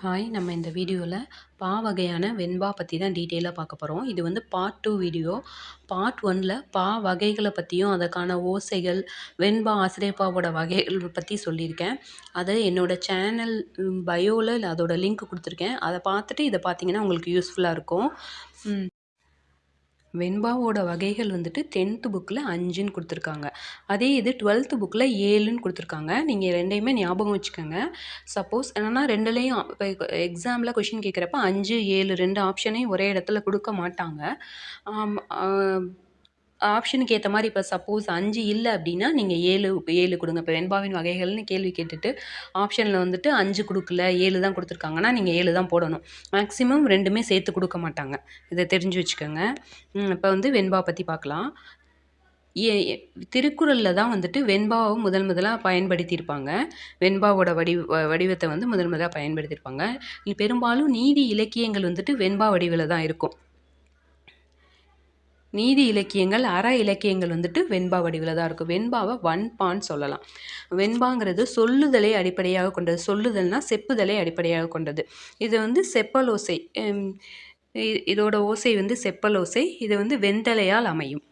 Hi நம்ம இந்த வீடியோவில் பா வகையான வெண்பா பற்றி தான் டீட்டெயிலாக பார்க்க போகிறோம் இது வந்து பார்ட் டூ வீடியோ பார்ட் ஒனில் பா வகைகளை பற்றியும் அதற்கான ஓசைகள் வெண்பா ஆசிரியப்பாவோட வகைகள் பற்றி சொல்லியிருக்கேன். அதை என்னோடய சேனல் பயோவில் அதோட லிங்க் கொடுத்துருக்கேன். அதை பார்த்துட்டு இதை பார்த்தீங்கன்னா உங்களுக்கு யூஸ்ஃபுல்லாக இருக்கும். வெண்பாவோட வகைகள் வந்துட்டு டென்த்து புக்கில் அஞ்சுன்னு கொடுத்துருக்காங்க. அதே இது டுவெல்த்து புக்கில் ஏழுன்னு கொடுத்துருக்காங்க. நீங்கள் ரெண்டையுமே ஞாபகம் வச்சுக்கோங்க. சப்போஸ் என்னென்னா ரெண்டுலேயும் இப்போ எக்ஸாமில் கொஷின் கேட்குறப்ப அஞ்சு ஏழு ரெண்டு ஆப்ஷனையும் ஒரே இடத்துல கொடுக்க மாட்டாங்க. ஆப்ஷனுக்கு ஏற்ற மாதிரி இப்போ சப்போஸ் அஞ்சு இல்லை அப்படின்னா நீங்கள் ஏழு ஏழு கொடுங்க. இப்போ வெண்பாவின் வகைகள்னு கேள்வி கேட்டுட்டு ஆப்ஷனில் வந்துட்டு அஞ்சு கொடுக்கல ஏழு தான் கொடுத்துருக்காங்கன்னா நீங்கள் ஏழு தான் போடணும். மேக்ஸிமம் ரெண்டுமே சேர்த்து கொடுக்க மாட்டாங்க. இதை தெரிஞ்சு வச்சுக்கோங்க. இப்போ வந்து வெண்பா பற்றி பார்க்கலாம். ஏ திருக்குறளில் தான் வந்துட்டு வெண்பாவை முதல் முதலாக பயன்படுத்தியிருப்பாங்க. வெண்பாவோட வடி வடிவத்தை வந்து முதல் முதலாக பயன்படுத்தியிருப்பாங்க. பெரும்பாலும் நீதி இலக்கியங்கள் வந்துட்டு வெண்பா வடிவில் தான் இருக்கும். நீதி இலக்கியங்கள் அற இலக்கியங்கள் வந்துட்டு வெண்பா வடிவில் தான் இருக்கும். வெண்பாவை வன்பான்னு சொல்லலாம். வெண்பாங்கிறது சொல்லுதலை அடிப்படையாக கொண்டது. சொல்லுதல்னா செப்புதலை அடிப்படையாக கொண்டது. இது வந்து செப்பலோசை. இதோட ஓசை வந்து செப்பலோசை. இது வந்து வெண்தலையால் அமையும்.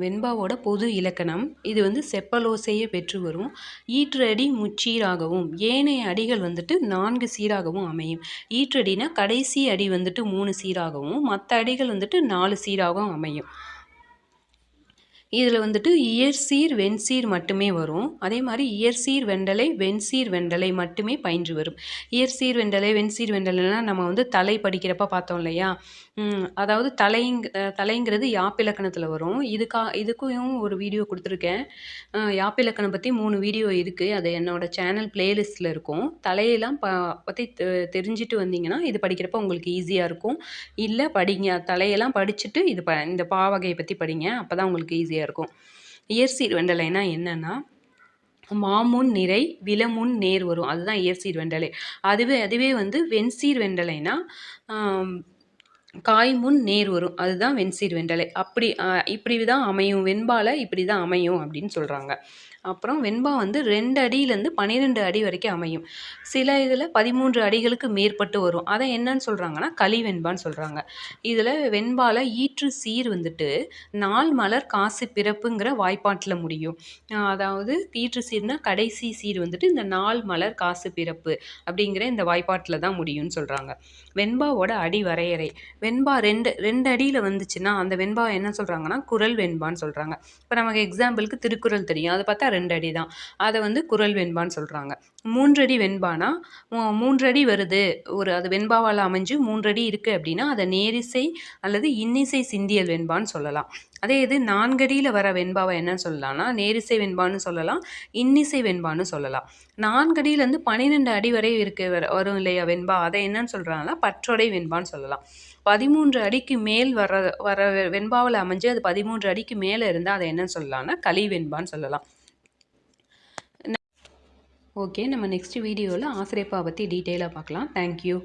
வெண்பாவோட பொது இலக்கணம். இது வந்து செப்பலோசையை பெற்று வரும். ஈற்றடி முச்சீராகவும் ஏனைய அடிகள் வந்துட்டு நான்கு சீராகவும் அமையும். ஈற்றடினா கடைசி அடி வந்துட்டு மூணு சீராகவும் மற்ற அடிகள் வந்துட்டு நாலு சீராகவும் அமையும். இதில் வந்துட்டு இயற்சீர் வெண்சீர் மட்டுமே வரும். அதே மாதிரி இயற்சீர் வெண்டலை வெண்சீர் வெண்டலை மட்டுமே பயின்று வரும். இயற்சீர் வெண்டலை வெண்சீர் வெண்டலைலாம் நம்ம வந்து தலை படிக்கிறப்ப பார்த்தோம் இல்லையா? அதாவது தலைங் தலைங்கிறது யாப்பிலக்கணத்தில் வரும். இதுக்கா இதுக்கும் ஒரு வீடியோ கொடுத்துருக்கேன். யாப்பிலக்கணம் பற்றி மூணு வீடியோ இருக்குது அது என்னோடய சேனல் பிளேலிஸ்ட்டில் இருக்கும். தலையெல்லாம் ப பற்றி தெரிஞ்சுட்டு வந்தீங்கன்னா இது படிக்கிறப்ப உங்களுக்கு ஈஸியாக இருக்கும். இல்லை படிங்க தலையெல்லாம் படிச்சுட்டு இது ப இந்த பாவகையை பற்றி படிங்க. அப்போ தான் உங்களுக்கு ஈஸியாக இருக்கும். இயற்சீர் வெண்டலைனா என்னென்னா மாமுன் நிறை விலமுன் நேர் வரும். அதுதான் இயற்சீர் வெண்டலை. அதுவே அதுவே வந்து வெண்சீர் வெண்டலைனா காய் முன் நேர் வரும். அதுதான் வெண்சீர் வெண்டலை அப்படி இப்படி தான் அமையும். வெண்பால இப்படி தான் அமையும் அப்படின்னு சொல்கிறாங்க அப்புறம் வெண்பா வந்து ரெண்டு அடியிலேருந்து பன்னிரெண்டு அடி வரைக்கும் அமையும். சில இதில் பதிமூன்று அடிகளுக்கு மேற்பட்டு வரும். அதை என்னன்னு சொல்கிறாங்கன்னா களி வெண்பான்னு சொல்கிறாங்க இதில் வெண்பால ஈற்று சீர் வந்துட்டு நாள் மலர் காசு பிறப்புங்கிற வாய்ப்பாட்டில் முடியும். அதாவது ஈற்று சீர்னா கடைசி சீர் வந்துட்டு இந்த நாள் மலர் காசு பிறப்பு அப்படிங்கிற இந்த வாய்ப்பாட்டில் தான் முடியும்னு சொல்கிறாங்க வெண்பாவோட அடி வரையறை. வெண்பா ரெண்டு ரெண்டு அடியில் வந்துச்சுன்னா அந்த வெண்பா என்ன சொல்கிறாங்கன்னா குரல் வெண்பான்னு சொல்கிறாங்க இப்போ நமக்கு எக்ஸாம்பிளுக்கு திருக்குறள் தெரியும். அதை பார்த்தா ரெண்டு அடி தான் அதை வந்து குரல் வெண்பான்னு சொல்கிறாங்க மூன்றடி வெண்பானா மூன்றடி வருது. ஒரு அது வெண்பாவால் அமைஞ்சு மூன்றடி இருக்குது அப்படின்னா அதை நேரிசை அல்லது இன்னிசை சிந்தியல் வெண்பான்னு சொல்லலாம். அதே இது நான்கடியில் வர வெண்பாவை என்ன சொல்லலாம்னா நேரிசை வெண்பான்னு சொல்லலாம் இன்னிசை வெண்பான்னு சொல்லலாம். நான்கடியிலேருந்து பன்னிரெண்டு அடி வரை இருக்கு வர வரும் இல்லையா வெண்பா? அதை என்னன்னு சொல்கிறாங்கன்னா பற்றொடை வெண்பான்னு சொல்லலாம். பதிமூன்று அடிக்கு மேல் வர வர வெண்பாவில் அமைஞ்சு அது பதிமூன்று அடிக்கு மேலே இருந்தால் அதை என்னன்னு சொல்லலாம்னா களி வெண்பான்னு சொல்லலாம். ஓகே நம்ம நெக்ஸ்ட் வீடியோவில் ஆசிரியப்பா பற்றி டீட்டெயிலாக பார்க்கலாம். தேங்க்யூ